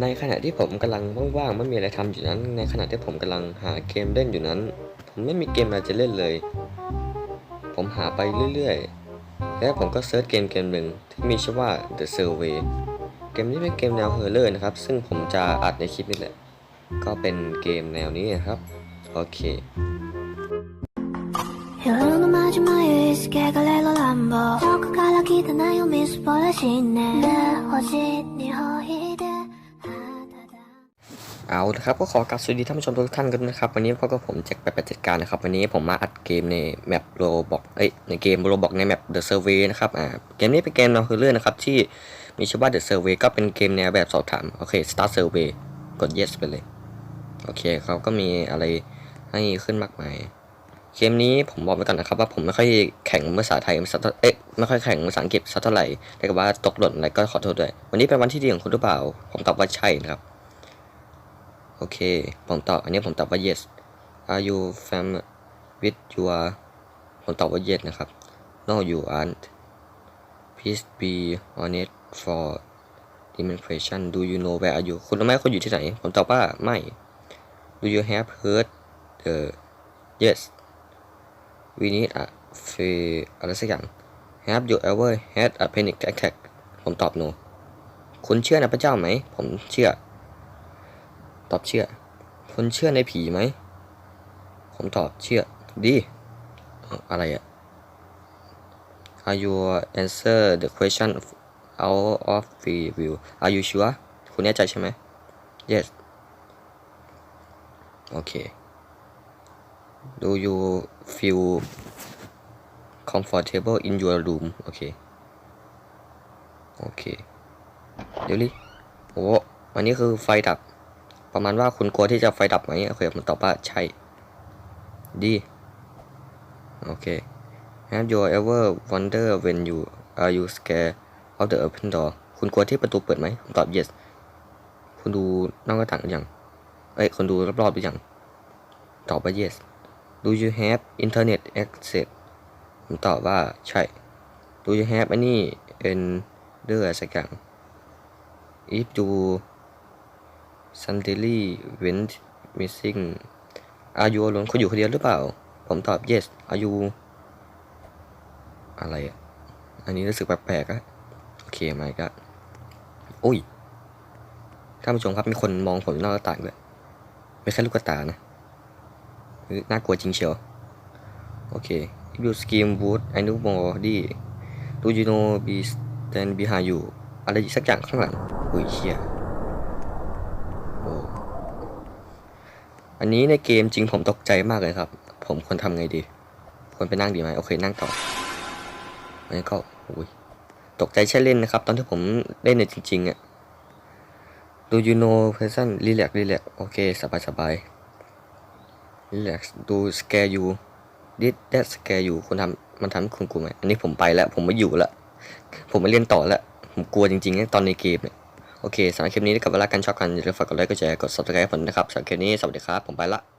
ในขณะที่ผมกำลังว่างๆไม่มีอะไรทำอยู่นั้น ในขณะที่ผมกำลังหาเกมเล่นอยู่นั้น ผมไม่มีเกมอะไรจะเล่นเลย ผมหาไปเรื่อยๆ และผมก็เซิร์ชเกมเกมหนึ่งที่มีชื่อว่า The Survey เกมนี้เป็นเกมแนวเฮอร์เลอร์นะครับ ซึ่งผมจะอัดในคลิปนี้แหละ ก็เป็นเกมแนวนี้นครับ โอเค 여 เอาละครับก็ขอกราบสวัสดีท่านผู้ชมทุกท่านกันนะครับ วันนี้พบกับผมแจ็คแปดแปดจัดการนะครับ วันนี้ผมมาอัดเกมในแมปโรบอกเอ้ยในเกมโรบอกในแมป The Survey นะครับอ่าเกมนี้เป็นเกมนวเฮอร์เรอร์นะครับ ที่มีชื่อว่า The Survey ก็เป็นเกมแนวแบบสอบถาม โอเค Start Survey กด yes ไปเลย โอเคเขาก็มีอะไรให้ขึ้นมากมาย เกมนี้ผมบอกไว้ก่อนนะครับ ว่าผมไม่ค่อยแข่งภาษาไทยสักเท่าเอ๊ะไม่ค่อยแข่งภาษาอังกฤษสักเท่าไหร่แต่ก็ว่าตกหล่นอะไรก็ขอโทษด้วยวันนี้เป็นวันที่ดีของคุณหรือเปล่าผมตอบว่าใช่นะครับ โอเค ผมตอบ อันนี้ผมตอบว่า yes are you fam with your ผมตอบว่า yes นะครับ no you aren't please be honest for demonstration do you know where are you คุณรู้ไหมคุณอยู่ที่ไหน ผมตอบว่าไม่ do you have heard the yes we need a fee อะไรสักอย่าง have you ever had a panic attack ผมตอบ no คุณเชื่อในพระเจ้าไหม ผมเชื่อ ตอบเชื่อคุณเชื่อในผีไหม ผมตอบเชื่อ ดี อะไรอะ Are you answer the question out of free will Are you sure คุณแน่ใจใช่ไหม Yes โอเค Do you feel comfortable in your room โอเค โอเค เดี๋ยวลิโอ้วันนี้คือไฟดับ ประมาณว่าคุณกลัวที่จะไฟดับไหมโอเคผมตอบว่าใช่ ดี โอเค Have you ever wonder when you are you scared of the open door คุณกลัวที่ประตูเปิดไหมผมตอบ yes คุณดูนอกหน้าต่างหรือยัง เอ้ย คุณดูรอบๆหรือยัง ตอบว่า yes Do you have internet access ผมตอบว่าใช่ Do you have any ender สักอย่าง If you suddenly went missing Are you alone คุณอยู่คนเดียวหรือเปล่า ผมตอบ yes Are you อะไรอะ อันนี้รู้สึกแปลกๆอะโอเคมาก็อุ้ยท่านผู้ชมครับ มีคนมองผมนอกหน้าต่างด้วยไม่ใช่ลูกกระตานะน่ากลัวจริงเชียว โอเค If you scream would I know body Do you know be stand behind you อะไรสักอย่างข้างหลัง อุ้ยเชี่ยโอ้ อันนี้ในเกมจริงผมตกใจมากเลยครับ ผมควรทำไงดี ควรไปนั่งดีไหมโอเคนั่งต่อไม่ก็อุ้ยตกใจใช่เล่นนะครับ ตอนที่ผมเล่นเนี่ยจริงๆอะ Do you know person relax relax โอเค สบายสบาย relax do scare you did that scare you คุณทำมันทำให้คุณกลัวไหมอันนี้ผมไปแล้ว ผมไม่อยู่แล้ว ผมไม่เล่นต่อแล้ว ผมกลัวจริงๆนะตอนในเกมเนี่ย โอเคสำหรับคลิปนี้กับเกิดว่ากกันชอบกันอย่าลืมฝากกดไลค์กดแชร์กด subscribe ผมนะครับสำหรับคลิปนี้สวัสดีครับผมไปละ